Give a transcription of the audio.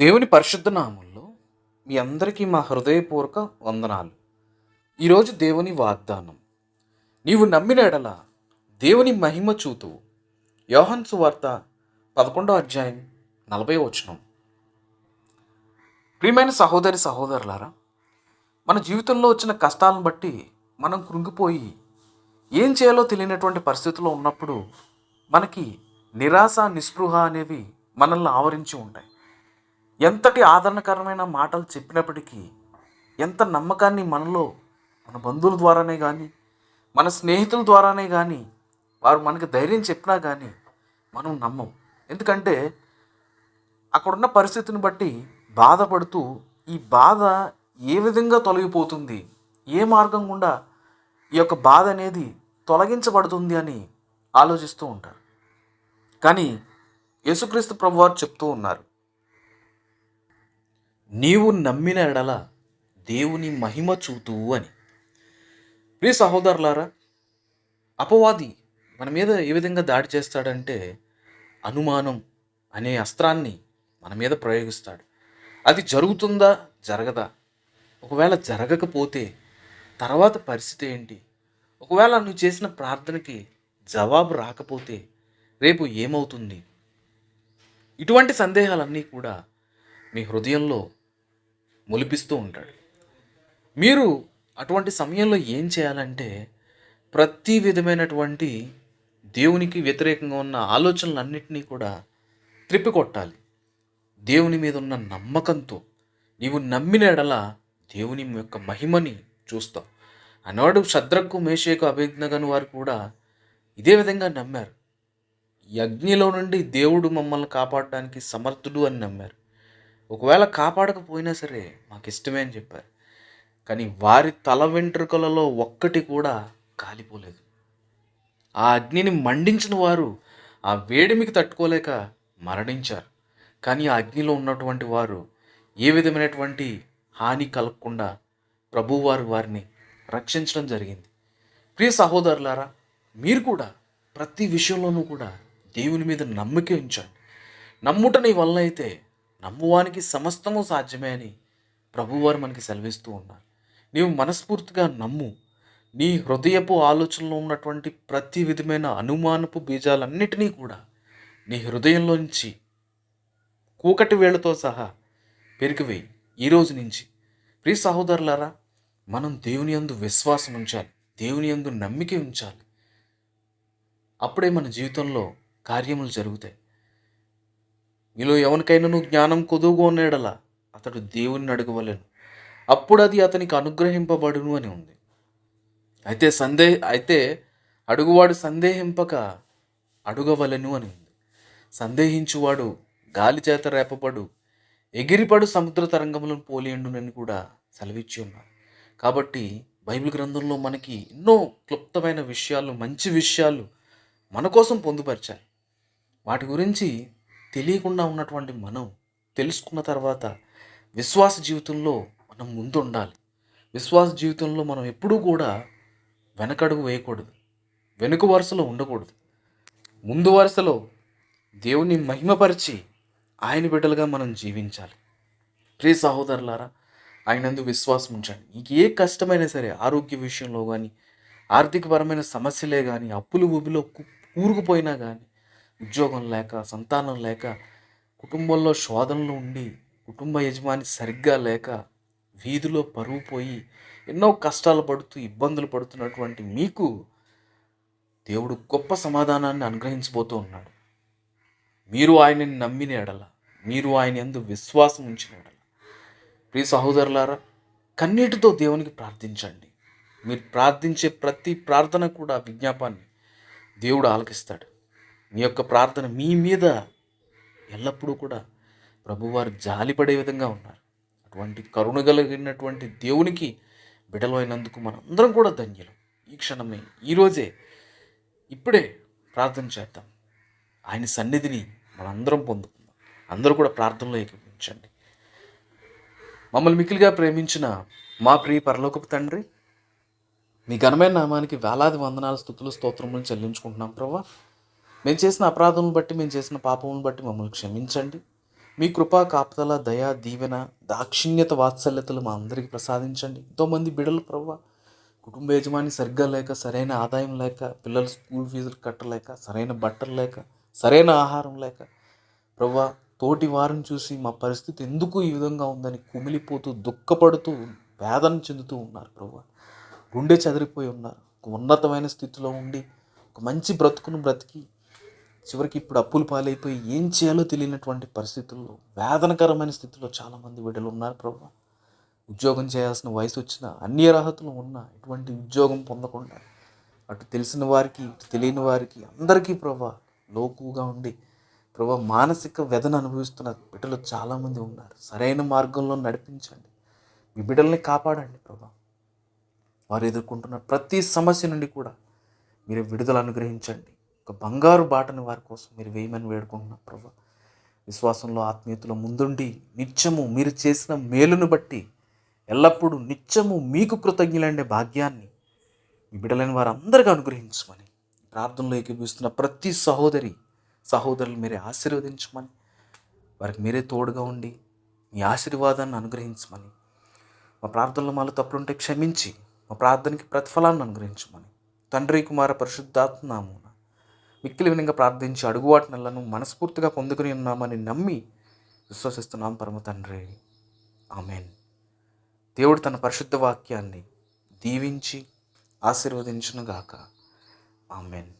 దేవుని పరిశుద్ధ నామంలో మీ అందరికీ మా హృదయపూర్వక వందనాలు. ఈరోజు దేవుని వాగ్దానం. నీవు నమ్మిన ఎడల దేవుని మహిమ చూతువు. యోహన్ సువార్త పదకొండో అధ్యాయం నలభై వచనం. ప్రియమైన సహోదరి సహోదరులారా మన జీవితంలో వచ్చిన కష్టాలను బట్టి మనం కృంగిపోయి ఏం చేయాలో తెలియనటువంటి పరిస్థితుల్లో ఉన్నప్పుడు మనకి నిరాశ నిస్పృహ అనేవి మనల్ని ఆవరించి ఉంటాయి. ఎంతటి ఆదరణకరమైన మాటలు చెప్పినప్పటికీ ఎంత నమ్మకాన్ని మనలో మన బంధువుల ద్వారానే కానీ మన స్నేహితుల ద్వారానే కానీ వారు మనకి ధైర్యం చెప్పినా కానీ మనం నమ్మం. ఎందుకంటే అక్కడున్న పరిస్థితిని బట్టి బాధపడుతూ ఈ బాధ ఏ విధంగా తొలగిపోతుంది ఏ మార్గం గుండా ఈ యొక్క బాధ అనేది తొలగించబడుతుంది అని ఆలోచిస్తూ ఉంటారు. కానీ యేసుక్రీస్తు ప్రభువారు చెప్తూ ఉన్నారు. నీవు నమ్మిన ఎడల దేవుని మహిమ చూతూ అని. ప్రియ సహోదరులారా అపవాది మన మీద ఏ విధంగా దాడి చేస్తాడంటే అనుమానం అనే అస్త్రాన్ని మన మీద ప్రయోగిస్తాడు. అది జరుగుతుందా? జరగదా? ఒకవేళ జరగకపోతే తర్వాత పరిస్థితి ఏంటి? ఒకవేళ నువ్వు చేసిన ప్రార్థనకి జవాబు రాకపోతే రేపు ఏమవుతుంది? ఇటువంటి సందేహాలన్నీ కూడా మీ హృదయంలో ములిపిస్తూ ఉంటాడు. మీరు అటువంటి సమయంలో ఏం చేయాలంటే ప్రతి విధమైనటువంటి దేవునికి వ్యతిరేకంగా ఉన్న ఆలోచనలన్నింటినీ కూడా త్రిప్పికొట్టాలి. దేవుని మీద ఉన్న నమ్మకంతో. నీవు నమ్మిన ఎడల దేవుని యొక్క మహిమని చూస్తావు. అన్నవాడు శద్రకు మేషేకు అభిజ్ఞగను వారు కూడా ఇదే విధంగా నమ్మారు. ఈ నుండి దేవుడు మమ్మల్ని కాపాడడానికి సమర్థుడు అని నమ్మారు. ఒకవేళ కాపాడకపోయినా సరే మాకు ఇష్టమే అని చెప్పారు. కానీ వారి తల వెంట్రుకలలో ఒక్కటి కూడా కాలిపోలేదు. ఆ అగ్నిని మండించిన వారు ఆ వేడిమికి తట్టుకోలేక మరణించారు. కానీ ఆ అగ్నిలో ఉన్నటువంటి వారు ఏ విధమైనటువంటి హాని కలగకుండా ప్రభువారు వారిని రక్షించడం జరిగింది. ప్రియ సహోదరులారా మీరు కూడా ప్రతి విషయంలోనూ కూడా దేవుని మీద నమ్మకం ఉంచండి. నమ్ముట నీ వల్ల అయితే నమ్మువానికి సమస్తము సాధ్యమే అని ప్రభువారు మనకి సెలవిస్తూ ఉన్నారు. నీవు మనస్ఫూర్తిగా నమ్ము. నీ హృదయపు ఆలోచనలో ఉన్నటువంటి ప్రతి విధమైన అనుమానపు బీజాలన్నిటినీ కూడా నీ హృదయంలోంచి కూకటి వేళ్ళతో సహా పెరిగివేయి. ఈ రోజు నుంచి ప్రియ సహోదరులారా మనం దేవుని యందు విశ్వాసం ఉంచాలి. దేవుని యందు నమ్మిక ఉంచాలి. అప్పుడే మన జీవితంలో కార్యములు జరుగుతాయి. మీలో ఎవరికైనా జ్ఞానం కొదువుగా ఉన్నాడలా అతడు దేవుణ్ణి అడగవలేను. అప్పుడు అది అతనికి అనుగ్రహింపబడును అని ఉంది. అయితే సందేహ అయితే అడుగువాడు సందేహింపక అడుగవలెను అని ఉంది. సందేహించువాడు గాలి చేత రేపబడు ఎగిరిపడు సముద్ర తరంగములను పోలియండునని కూడా సెలవిచ్చి ఉన్నారు కాబట్టి బైబిల్ గ్రంథంలో మనకి ఎన్నో క్లుప్తమైన విషయాలు మంచి విషయాలు మన కోసం పొందుపరిచాలి. వాటి గురించి తెలియకుండా ఉన్నటువంటి మనం తెలుసుకున్న తర్వాత విశ్వాస జీవితంలో మనం ముందు ఉండాలి విశ్వాస జీవితంలో మనం ఎప్పుడూ కూడా వెనకడుగు వేయకూడదు. వెనుక వరుసలో ఉండకూడదు. ముందు వరుసలో దేవుని మహిమపరిచి ఆయన బిడ్డలుగా మనం జీవించాలి. ప్రియ సహోదరులారా ఆయనందు విశ్వాసం ఉంచండి. నీకు ఏ కష్టమైనా సరే ఆరోగ్య విషయంలో కానీ ఆర్థికపరమైన సమస్యలే కానీ అప్పులు ఊబిలో కూరుకుపోయినా కానీ ఉద్యోగం లేక సంతానం లేక కుటుంబంలో శోధనలు ఉండి కుటుంబ యజమాని సరిగ్గా లేక వీధిలో పరువు పోయి ఎన్నో కష్టాలు పడుతూ ఇబ్బందులు పడుతున్నటువంటి మీకు దేవుడు గొప్ప సమాధానాన్ని అనుగ్రహించబోతూ ఉన్నాడు. మీరు ఆయనని నమ్మిన ఎడల మీరు ఆయన ఎందు విశ్వాసం ఉంచిన ఎడల. ప్రియ సహోదరులారా కన్నీటితో దేవునికి ప్రార్థించండి. మీరు ప్రార్థించే ప్రతి ప్రార్థన కూడా విజ్ఞాపాన్ని దేవుడు ఆలకిస్తాడు. మీ యొక్క ప్రార్థన మీ మీద ఎల్లప్పుడూ కూడా ప్రభువారు జాలిపడే విధంగా ఉన్నారు. అటువంటి కరుణ కలిగినటువంటి దేవునికి బిడలైనందుకు మనందరం కూడా ధన్యులం. ఈ క్షణమే ఈరోజే ఇప్పుడే ప్రార్థన చేద్దాం. ఆయన సన్నిధిని మనందరం పొందుకుందాం. అందరూ కూడా ప్రార్థనలో ఏకీపించండి మమ్మల్ని మిక్కిలిగా ప్రేమించిన మా ప్రియ పరలోకపు తండ్రి మీ ఘనమైన నామానికి వేలాది వందనాల స్థుతులు స్తోత్రములను చెల్లించుకుంటున్నాం. ప్రభా మేము చేసిన అపరాధం బట్టి మేము చేసిన పాపమును బట్టి మమ్మల్ని క్షమించండి. మీ కృపా కాపుదల దయ దీవెన దాక్షిణ్యత వాత్సల్యతలు మా అందరికీ ప్రసాదించండి. ఎంతోమంది బిడలు ప్రవ్వ కుటుంబ యజమాని సరిగ్గా లేక సరైన ఆదాయం లేక పిల్లల స్కూల్ ఫీజులు కట్టలేక సరైన బట్టలు లేక సరైన ఆహారం లేక ప్రవ్వ తోటి వారిని చూసి మా పరిస్థితి ఎందుకు ఈ విధంగా ఉందని కుమిలిపోతూ దుఃఖపడుతూ వేదన చెందుతూ ఉన్నారు ప్రభా గుండె చెదిరిపోయి ఉన్నారు. ఒక ఉన్నతమైన స్థితిలో ఉండి ఒక మంచి బ్రతుకును బ్రతికి చివరికి ఇప్పుడు అప్పులు పాలైపోయి ఏం చేయాలో తెలియనటువంటి పరిస్థితుల్లో వేదనకరమైన స్థితిలో చాలామంది బిడ్డలు ఉన్నారు ప్రభు. ఉద్యోగం చేయాల్సిన వయసు వచ్చిన అన్ని అర్హతలు ఉన్నా ఎటువంటి ఉద్యోగం పొందకుండా అటు తెలిసిన వారికి ఇటు తెలియని వారికి అందరికీ ప్రభా లోకుగా ఉండి ప్రభా మానసిక వ్యధను అనుభవిస్తున్న బిడ్డలు చాలామంది ఉన్నారు. సరైన మార్గంలో నడిపించండి. మీ బిడ్డల్ని కాపాడండి ప్రభా. వారు ఎదుర్కొంటున్న ప్రతి సమస్య నుండి కూడా మీరు విడుదల అనుగ్రహించండి. ఒక బంగారు బాటని వారి కోసం మీరు వేయమని వేడుకుంటున్నాం ప్రభా. విశ్వాసంలో ఆత్మీయతలో ముందుండి నిత్యము మీరు చేసిన మేలును బట్టి ఎల్లప్పుడూ నిత్యము మీకు కృతజ్ఞులండే భాగ్యాన్ని మీ బిడ్డలైన వారందరికీ అనుగ్రహించమని ప్రార్థనలో ఏకీపిస్తున్న ప్రతి సహోదరి సహోదరులు మీరే ఆశీర్వదించమని వారికి మీరే తోడుగా ఉండి మీ ఆశీర్వాదాన్ని అనుగ్రహించమని మా ప్రార్థనలో మాలో తప్పులుంటే క్షమించి మా ప్రార్థనకి ప్రతిఫలాన్ని అనుగ్రహించమని తండ్రి కుమార పరిశుద్ధాత్మనాము మిక్కిలి వినంగా ప్రార్థించి అడుగువాటినలను మనస్ఫూర్తిగా పొందుకుని ఉన్నామని నమ్మి విశ్వసిస్తున్నాం పరమ తండ్రి. ఆమెన్. దేవుడు తన పరిశుద్ధ వాక్యాన్ని దీవించి ఆశీర్వదించునుగాక. ఆమెన్.